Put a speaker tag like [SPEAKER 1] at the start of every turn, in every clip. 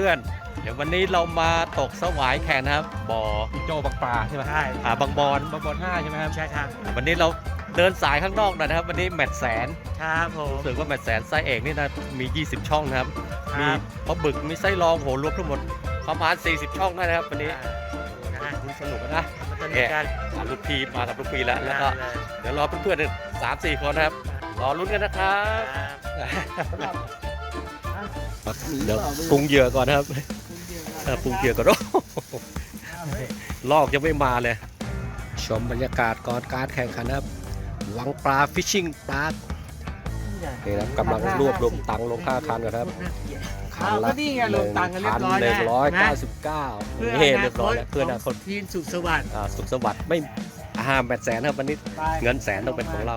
[SPEAKER 1] พื่อนๆ เดี๋ยววันนี้เรามาตกสวายแข่งนะครับบ่อ
[SPEAKER 2] พี่โจบักปลาใช่ไหม
[SPEAKER 3] ใช่
[SPEAKER 1] หาบางบอน
[SPEAKER 2] บักบอลห้าใช่ไหมครับ
[SPEAKER 3] ใช่ครับ
[SPEAKER 1] วันนี้เราเดินสายข้างนอกหน่อยนะครับ วันนี้แมตช์แสน
[SPEAKER 3] ครับผม
[SPEAKER 1] รู้สึกว่าแมตช์แสนไซส์เอกนี่นะมี 20 ช่องนะครับ
[SPEAKER 3] ค
[SPEAKER 1] มี
[SPEAKER 3] รับ
[SPEAKER 1] ปลาบึกมีไส้รองโหรวมทั้งหมดประมาณ 40 ช่องได้นะครับ วันนี้
[SPEAKER 3] นะ
[SPEAKER 1] คุณสนุกนะ
[SPEAKER 3] มาสนุกกัน
[SPEAKER 1] อะลูกพีมากับลูกพีแล้วแล้วก็
[SPEAKER 3] ได้เลย
[SPEAKER 1] เดี๋ยวรอเพื่อนๆสามสี่คนนะครับรอลุ้นกันนะครับ
[SPEAKER 3] ครับ
[SPEAKER 1] เดี๋ยวปรุงเหยื่อก่อนนะครับเออปรุงเหยื่อก่อนโอ้โหลอกยังไม่มาเลย ชมบรรยากาศก่อนการแข่งขันนะครับ วังปลาฟิชชิ่งปลานี่นะครับกำลังรวบรวมตังค์ลงค่าคันกันครับคัน
[SPEAKER 3] อ้าว
[SPEAKER 1] ละ
[SPEAKER 3] ก็นี่ไงรวมตังค์กันเรียบร้อย
[SPEAKER 1] หนึ่งร้อย
[SPEAKER 3] แล้ว
[SPEAKER 1] เก้าสิบเก้า
[SPEAKER 3] เพื่อ
[SPEAKER 1] เฮ้
[SPEAKER 3] อ
[SPEAKER 1] เรียบร้อยแล้วเพื่ออนาคต
[SPEAKER 3] ทีมสุขสวัสดิ์
[SPEAKER 1] อ่าสุขสวัสดิ์ไม่ห้ามแปดแสนครับวันนี้
[SPEAKER 3] ไป
[SPEAKER 1] เงินแสนต้องเป็นของเรา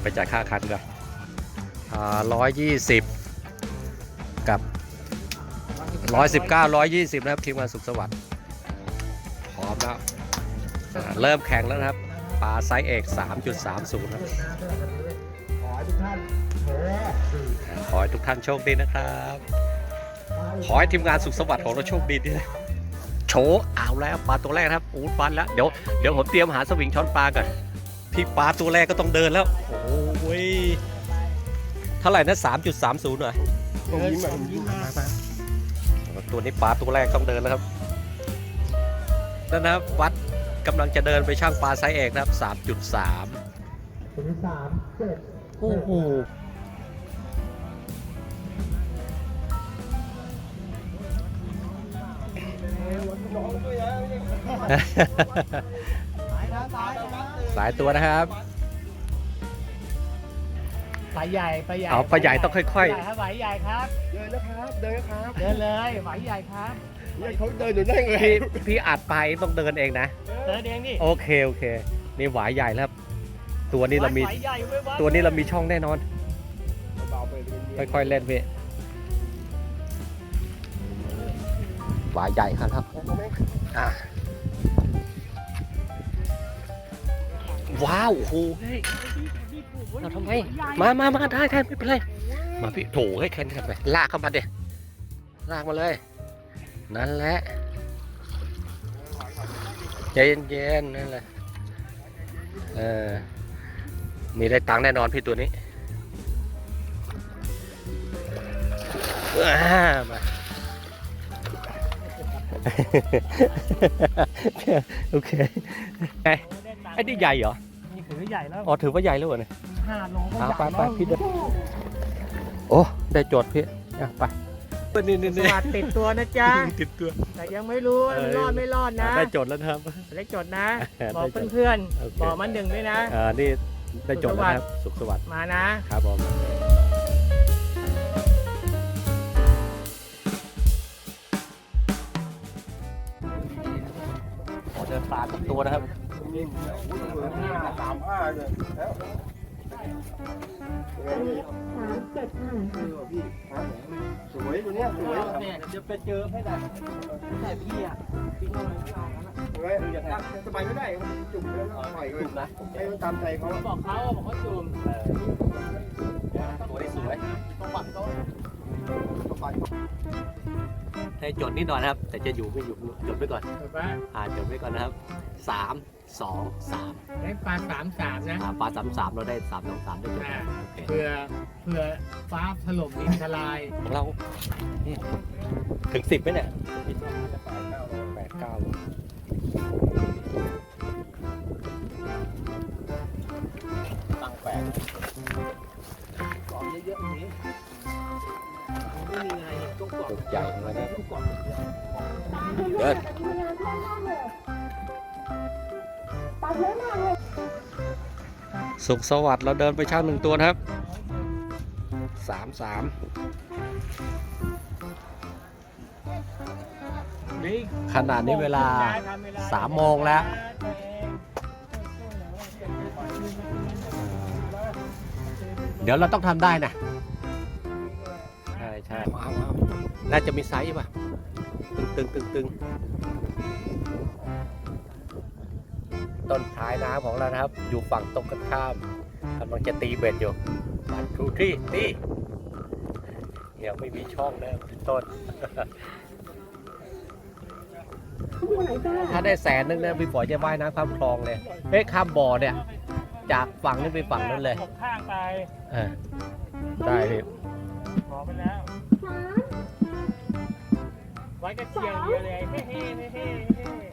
[SPEAKER 1] ไปจ่ายค่าคันก่อน ร้อยยี่สิบกับร้อยสิบเก้าร้อยยี่สิบนะครับทีมงานสุขสวัสดิ์พร้อมแล้วเริ่มแข่งแล้วนะครับปลาไซส์เอก3.30ครับ
[SPEAKER 3] ขอให้ทุกท่านโห
[SPEAKER 1] ขอให้ทุกท่านโชคดีนะครับ ขอให้ทีมงานสุขสวัสดิ์ของเราโชคดีด้วยโชว์เอาแล้วปลาตัวแรกครับอู้ฟันแล้วเดี๋ยวเดี๋ยวผมเตรียมหาสวิงช้อนปลาก่อนพี่ปลาตัวแรกก็ต้องเดินแล้วโอ้ เท่าไหร่นะ3.30เหรอ
[SPEAKER 3] ผมยิ้มผมยิ้มมา
[SPEAKER 1] ตัวนี้ปลาตัวแรกต้องเดินแล้วครับนั่นนะครับวัดกำลังจะเดินไปช่างปลาไซส์เอกนะครับ3.3
[SPEAKER 3] ถึงสามเจ็ด
[SPEAKER 1] โอ้โหสายตัวนะครับ
[SPEAKER 3] ปลาใหญ่ปลาใหญ่
[SPEAKER 1] เอาปลาใหญ่ต้องค่อยๆ
[SPEAKER 3] ปลาใหญ่ครับปลาใหญ่ครับ
[SPEAKER 2] เดินนะครับ เดินนะครับ
[SPEAKER 3] เดินเลยปลาใหญ่ครับ
[SPEAKER 2] เนี่ยเขาเดินอยู่ได้ไง
[SPEAKER 1] พี่พี่อัดไปต้องเดินเองนะ
[SPEAKER 3] เดินเองนี่
[SPEAKER 1] โอเคโอเค นี่หวายใหญ่แล้วครับตัวนี้เรามี
[SPEAKER 3] ปลใหญ่เว้ยด
[SPEAKER 1] ตัวนี้เรามีช่องแน่นอน
[SPEAKER 2] เบาๆไปเรื่อยๆ
[SPEAKER 1] ค่อยๆเล่นพี่หวายใหญ่ครับอะว้าวโอ้โหเฮ้ย เราทำไม มามามาได้ได้ไม่เป็นไร มาพี่โถให้แค่นี้ทำไมลากเข้ามาเด็ลากมาเลย นั่นแหละใจเย็นๆนั่นแหละเออมีได้ตังค์แน่นอนพี่ตัวนี้อ่ามาโอเคไงไอ้นี่ใหญ่เหรอ
[SPEAKER 3] นี่ถือใหญ่แล้ว
[SPEAKER 1] อ๋อ ถือว่าใหญ่แล้วเหรอเนี่ย
[SPEAKER 3] ห้าโลก็
[SPEAKER 1] เอา
[SPEAKER 3] ใหญ่
[SPEAKER 1] ไปไป
[SPEAKER 3] แล้ว
[SPEAKER 1] พี่เดินโอ้ ได้โจทย์พี่อะไปนี่นี่
[SPEAKER 3] ส
[SPEAKER 1] นี่
[SPEAKER 3] วัสดิ์ติดตัวนะจ๊ะ
[SPEAKER 1] ติดตัว
[SPEAKER 3] แต่ยังไม่รู้ว่ามันรอดไม่รอดนะ
[SPEAKER 1] ได้โจทย์แล้วนะครับ
[SPEAKER 3] เล็กจดนะ
[SPEAKER 1] ได้
[SPEAKER 3] บอก
[SPEAKER 1] จด
[SPEAKER 3] เพื่อน
[SPEAKER 1] โอเค
[SPEAKER 3] ๆ บอกมันหนึ่งด้วยนะ
[SPEAKER 1] อ่านี่ได้โจทย์แล้วนะครับ สุขสวัสดิ์
[SPEAKER 3] มานะ
[SPEAKER 1] ครับผมขอเดินปลาทุกตัวนะครับ
[SPEAKER 2] สามห้าเลยแล้ว สวยตัวเนี้ยสวย
[SPEAKER 3] จะไปเจอให้ได้แต่พี่อะพี่น้อย
[SPEAKER 2] สวยสบายไม่ได้จุกแล้วปล่อยเลยนะให้มันตามใจเขา
[SPEAKER 3] บอกเขาบอกเขาจูม
[SPEAKER 1] ตัวนี้สวย
[SPEAKER 3] ต้องบัตรเขา
[SPEAKER 2] สบาย
[SPEAKER 1] ได้จทย์นิดหน่อยนะครับ แต่จะอยู่ไม่อยู่จดไว้ก่อน
[SPEAKER 3] ถ่า
[SPEAKER 1] จดไว้ก่อนนะครับสาม สองสาม
[SPEAKER 3] ได้ปลาสามสามนะ
[SPEAKER 1] อ่าปลาสามสามเราได้สามสองสามได้โจทย์
[SPEAKER 3] อ่า
[SPEAKER 1] โอเค
[SPEAKER 3] เพื่อเพื่อฟ้าถล่มดินทลาย
[SPEAKER 1] ของเรานี่ถึงสิบไหมเนี่ยแปดเก้าตั้งแปด
[SPEAKER 3] กรอบเยอะๆอย่างนี้ไม่มีไงต้องกรอบ
[SPEAKER 1] จุดใหญ่เหมือนกันนะ
[SPEAKER 3] ต้องกรอบ
[SPEAKER 1] เดิน สุขสวัสดิ์เราเดินไปช่างหนึ่งตัวนะครับสามสามขนาดนี้เวลาสามโมงแล้วเดี๋ยวเราต้องทำได้นะใช่ใช่น่าจะมีไซส์ป่ะ ตึงตึงตึงตึง ต้นท้ายน้ำของเรานะครับ อยู่ฝั่งตรงกันข้ามกำลังจะตีเบ็ดอยู่วันทูที่ตียังไม่มีช่องนะครับพี่ต้น ถ้าได้แสนนึงนะพี่ฝอยจะว่ายน้ำข้ามคลองเลยเฮ้ยข้ามบ่อเนี่ย จากฝั่งนี้ไปฝั่งนั้นเลย
[SPEAKER 3] ตกข้างไป
[SPEAKER 1] เออได้พี่
[SPEAKER 3] บอกไปแล้วไว้กระเชียงเดียวเลยเฮ้เฮ้เฮ้เฮ้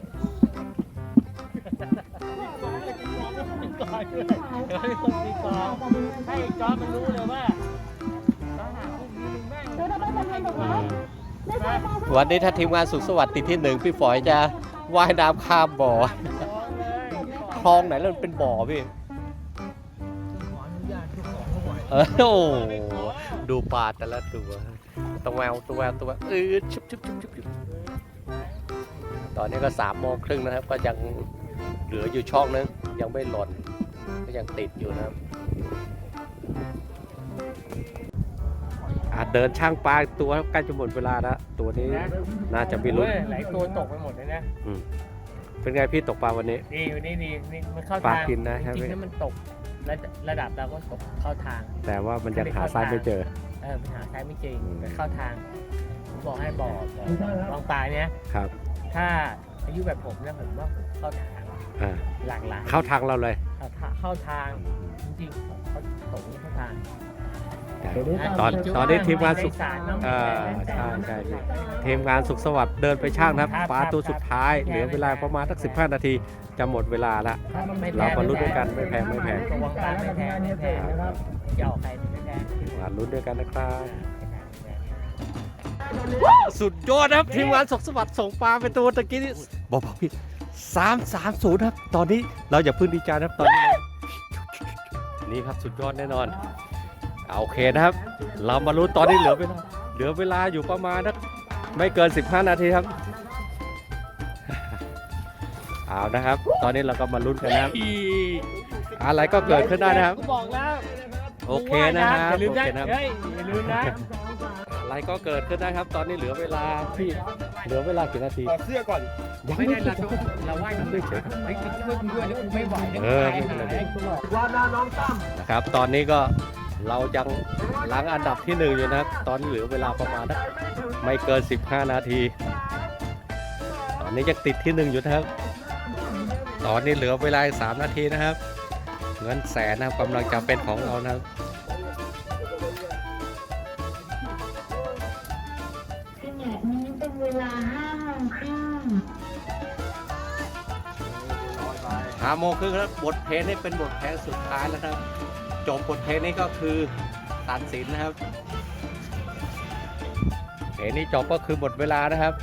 [SPEAKER 3] เฮ้ก่อนด้วยเดี๋ยวให้คนตีกลองให้จอร์จมันรู้เลยว่าทหารพวกนี้มึงแม่ง
[SPEAKER 1] วันนี้ถ้าทีมงานสุขสวัสดิ์ติดที่หนึ่งพี่ฝอยจะว่ายน้ำข้ามบ่อ
[SPEAKER 3] ฟ้องเลย
[SPEAKER 1] คลองไหนแล้วมันเป็นบ่อพี่
[SPEAKER 3] ขออนุญาตเจ้าของเขาไว้
[SPEAKER 1] เออโอ้โหดูปลาแต่ละตัวตัวแววตัวแววตัวแววเออชุบชุบชุบชุบชุบตอนนี้ก็สามโมงครึ่งนะครับ ก็ยังเหลืออยู่ช่องนึงยังไม่หล่น ก็ยังติดอยู่นะครับอาจเดินช่างปลาอีกตัวใกล้จะหมดเวลาแล้วตัวนี้น่าจะมีลุ้น
[SPEAKER 3] โอ้ยหลายตัวตกไปหมดเลยนะ
[SPEAKER 1] เป็นไงพี่ตกปลาวันนี้
[SPEAKER 3] ดีวันนี้ดีนี่มันเข้า
[SPEAKER 1] ปลา
[SPEAKER 3] ทาง
[SPEAKER 1] กินนะ
[SPEAKER 3] จ
[SPEAKER 1] ใช่ไหม
[SPEAKER 3] ริงๆแล้วมันตกระดับระดับเราก็ตกเข้าทาง
[SPEAKER 1] แต่ว่ามันยังหาไซส์ไม่เจอ
[SPEAKER 3] เออปัญหาใช้ไม่จริง
[SPEAKER 1] อืม
[SPEAKER 3] แต่เข้าทางผมบอกให้บอกบอกลองปลาเนี้ย
[SPEAKER 1] ครับ
[SPEAKER 3] ถ้าอายุแบบผมเนี่ยผมว่าผมเข้าทาง
[SPEAKER 1] อ่า
[SPEAKER 3] หลากหลาย
[SPEAKER 1] เข้าทางเราเลย
[SPEAKER 3] เข้าทางเข้าทางจริงๆเขาตกนี่เข้าทาง
[SPEAKER 1] ตอนตอนนี้ทีมงานสุข
[SPEAKER 3] ใสารน้ำ
[SPEAKER 1] เอ่าใช่ใช่พี่ทีมงานสุขสวัสดิ์เดินไปช่างนะครับ
[SPEAKER 3] ครับ
[SPEAKER 1] ปลาตัว
[SPEAKER 3] ครับ
[SPEAKER 1] สุดท้ายเหลือเวลาประมาณสัก15 นาที จะหมดเวลาละ
[SPEAKER 3] ไม่แพ้
[SPEAKER 1] เรามาลุ้นด้วยกันไม่แพ้ไม่แพ้
[SPEAKER 3] ตัววงการไม่แพ้ไม่แพ้นะครับจะออกใครไม่แพ้
[SPEAKER 1] มาลุ้นด้วยกันนะครับ
[SPEAKER 3] ไม่แพ้ไม่แพ้
[SPEAKER 1] สุดยอดนะครับทีมงานสุขสวัสดิ์ส่งปลาไปตัวตะกี้นี่บอกบอกพี่สามสามศูนย์ครับ ตอนนี้เราอย่าเพึ่งดีใจนะครับตอนนี้ นี่ครับสุดยอดแน่นอนเอาโอเคนะครับ เรามาลุ้นตอนนี้เหลือเวลาเหลือเวลาอยู่ประมาณนักไม่เกิน 15 นาทีครับเอานะครับ ตอนนี้เราก็มาลุ้นกันนะครับอะไรก็เกิดขึ้นได้นะครับ
[SPEAKER 3] กูบอกแล้ว
[SPEAKER 1] โอเคนะครับ
[SPEAKER 3] อย่าลืม
[SPEAKER 1] โอ
[SPEAKER 3] นะ
[SPEAKER 1] เคนะครับ
[SPEAKER 3] เฮ้ยอย่าลืมนะ
[SPEAKER 1] อะไรก็เกิดขึ้นได้ครับ ตอนนี้เหลือเวลาพี่เหลือเวลากี่นาที
[SPEAKER 2] ถอดเสื้อก่อน
[SPEAKER 1] ยัง
[SPEAKER 3] ไม่
[SPEAKER 1] ไม่
[SPEAKER 3] ได้
[SPEAKER 1] ถึ
[SPEAKER 3] เรา
[SPEAKER 1] ง
[SPEAKER 3] เราไหว้กันด้วยเฉยไอ้ที่ช่วยกูด้วยแล้วกูไม่ไหวนะ
[SPEAKER 1] เออ
[SPEAKER 3] ตาย
[SPEAKER 1] ไม่เป็นไร
[SPEAKER 3] หายกูหรอก
[SPEAKER 2] ว่านาน้องตั้ม
[SPEAKER 1] นะครับ ตอนนี้ก็เรายังหลังอันดับที่หนึ่งอยู่นะครับตอนนี้เหลือเวลาประมาณนะไม่เกิน 15 นาที ตอนนี้ยังติดที่หนึ่งอยู่นะครับ ตอนนี้เหลือเวลาอีกสามนาทีนะครับ เงินแสนนะครับกำลังจะเป็นของเรานะครับ
[SPEAKER 4] ขณะนี้เป็นเวลาห้าโมงครึ่ง
[SPEAKER 1] หาโมงครึ่งแล้วบทเพลงนี้เป็นบทเพลงสุดท้ายแล้วครับ จบบทเพลงนี้ก็คือตัดสินนะครับเพลงนี้จบก็คือหมดเวลานะครับ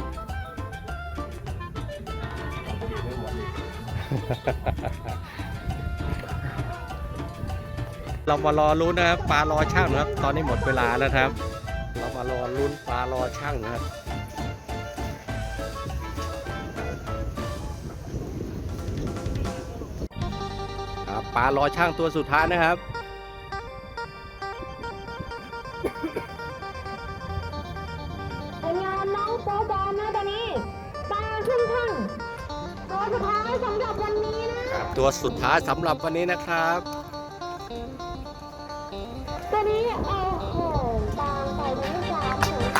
[SPEAKER 1] เรามารอลุ้นนะครับปลารอช่างนะครับ ตอนนี้หมดเวลาแล้วครับามารอลุ้นปลารอช่างนะครับครับปลารอช่างตัวสุดท้ายนะครับ
[SPEAKER 4] เป็นงานน้องโปบอลนะตอนนี้ปลาขึ้นข้างตัวสุดท้ายสำหรับวันนี้นะ
[SPEAKER 1] ตัวสุดท้ายสำหรับวันนี้นะครับ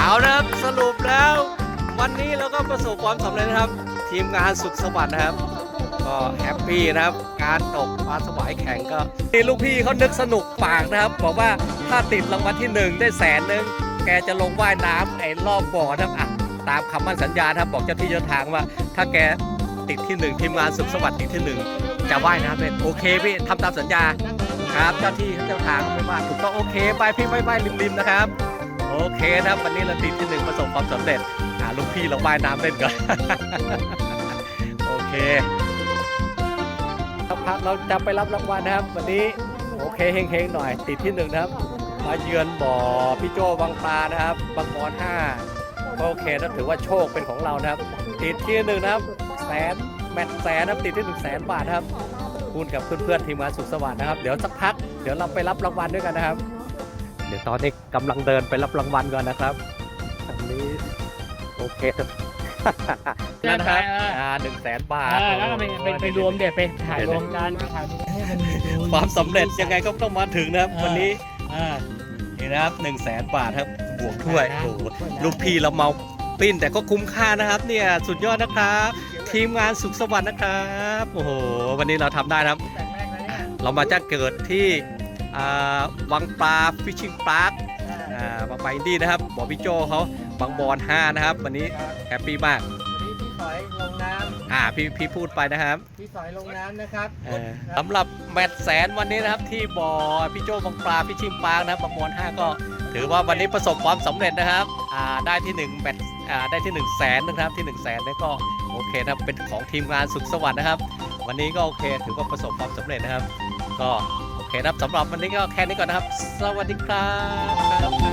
[SPEAKER 1] เอานะครับสรุปแล้ว วันนี้เราก็ประสบความสำเร็จนะครับ ทีมงานสุขสวัสดิ์นะครับ ก็แฮปปี้นะครับ การตกปลาสวายแข่งก็ที่ลูกพี่เขานึกสนุกปากนะครับ บอกว่าถ้าติดรางวัลที่หนึ่งได้แสนหนึ่งแกจะลงว่ายน้ำไอ้รอบบ่อนะครับอะตามคำมั่นสัญญานะครับ บอกเจ้าที่เจ้าทางว่า ถ้าแกติดที่หนึ่งทีมงานสุขสวัสดิ์ติดที่หนึ่งจะว่ายน้ำเป็นโอเคพี่ทำตามสัญญาครับเจ้าที่เจ้าทางไม่ว่าถูกต้องโอเค ไปพี่ไม่ไปริมๆนะครับ โอเคครับวันนี้เราติดที่หนึ่งประสบความสำเร็จอ่าลูกพี่เราว่ายน้ำเล่นก่อน โอเคครับพักเราจะไปรับรางวัลนะครับ วันนี้โอเคเฮงๆหน่อย ติดที่หนึ่งนะครับ มาเยือนบ่อพี่โจวังปลานะครับบางบอนห้าโอเคนะถือว่าโชคเป็นของเรานะครับ ติดที่หนึ่งนะครับแสนแมตแสนนะครับติดที่หนึ่งแสนบาทนะครับคูณกับเพื่อนๆทีมงานสุขสวัสดิ์นะครับ เดี๋ยวสักพักเดี๋ยวเราไปรับรางวัลด้วยกันนะครับ เดี๋ยวตอนนี้กำลังเดินไปรับรางวัลก่อนนะครับอันนี้โอเคนะครับอ่าหนึ่งแสนบาท
[SPEAKER 3] เออแล้วก็ไปไปไปรวมเดี๋ยวไปถ่ายรวมกันถ่ายรวมให้มันดู
[SPEAKER 1] ความสำเร็จยังไงก็ต้องมาถึงนะครับ
[SPEAKER 3] เออ
[SPEAKER 1] วันนี้
[SPEAKER 3] เออ
[SPEAKER 1] นี่นะครับหนึ่งแสนบาทครับบวกถ้วยโอ้โหลูกพี่เราเมาปิ้นแต่ก็คุ้มค่านะครับ เนี่ยสุดยอดนะครับ ทีมงานสุขสวัสดิ์นะครับโอ้โหวันนี้เราทำได้นะครับ
[SPEAKER 3] แต่งแรกนะเนี่ย
[SPEAKER 1] เรามาจะเกิดที่อ่า วังปลาฟิชชิงพาร์คอ่าบางปลาอินดี้นะครับบอกพี่โจเขาบางบอน5นะครับ วันนี้แฮปปี้มาก
[SPEAKER 3] วันนี้พี่ฝอยลงน้
[SPEAKER 1] อ่าพี่พี่พูดไปนะครับำ
[SPEAKER 3] พี่ฝอยลงน้ำนะครับ
[SPEAKER 1] เออสำหรับแมตช์แสนวันนี้นะครับที่บ่อพี่โจบางปลาฟิชชิงพาร์คนะครับบางบอน5ก็ถือว่าวันนี้ประสบความสำเร็จนะครับอ่าได้ที่1แมตช์อ่าได้ที่1 0 0 0 0แสนนะครับที่1 0 0 0 0แสนนี่ก็โอเคนะครับเป็นของทีมงานสุขสวัสดิ์นะครับ วันนี้ก็โอเคถือว่าประสบความสำเร็จนะครับ ก็โอ เคนะครับสำหรับวันนี้ก็แค่นี้ก่อนนะครับ สวัสดีครับ